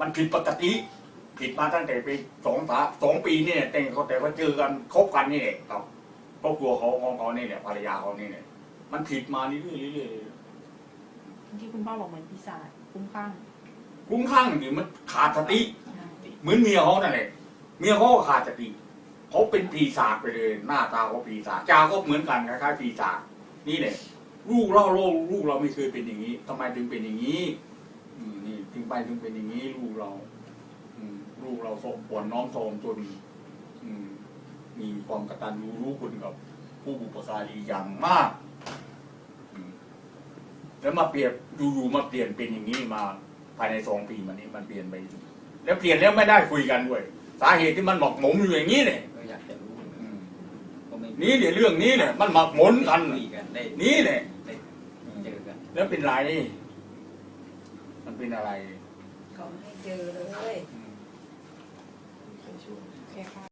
มันผิดปกติ ผิดมาตั้งแต่ปีสองสามสองปีนี่เนี่ยแต่เขาแต่เขาเจอกันคบกันนี่แหละครับครอบครัวเขาของเขานี่เนี่ยภรรยาเขานี่เนี่ยมันผิดมาเรื่อยๆเรื่อยที่คุณพ่อบอกเหมือนปีศาจคุ้มข้างๆคุ้มข้างนี่มันขาดสติ เหมือนเมียเขานั่นแหละเมียเขาก็ขาดสติเขาเป็นปีศาจไปเลย หน้าตาเขาปีศาจจาก็เหมือนกันคล้ายๆปีศาจนี่แหละลูกเราโลกลูกเราไม่เคยเป็นอย่างนี้ทำไมถึงเป็นอย่างนี้อืมนี่ ถึงไปถึงเป็นอย่างนี้ลูกเรา อืมลูกเราสมควรน้อมถ่อมตนอืม มีความกตัญญูรู้คุณกับ ผู้บุปการีอย่างมากอืมแล้วมาเปลี่ยนอยู่ๆมาเปลี่ยนเป็นอย่างนี้มาภายในสองปีมานี้มันเปลี่ยนไป แล้วเปลี่ยนแล้วไม่ได้คุยกันด้วย สาเหตุที่มันหมักหมมอยู่อย่างนี้เนี่ยก็อยากจะรู้อืมก็ไม่นี่เนี่ยเรื่องนี้เนี่ยมันหมักหมมกัน คุยกันได้นี่เนี่ยได้เจอกัน แล้วเป็นไร มันเป็นอะไรเขาไม่ให้เจอเลยอืมเคยช่วยโอเคค่ะ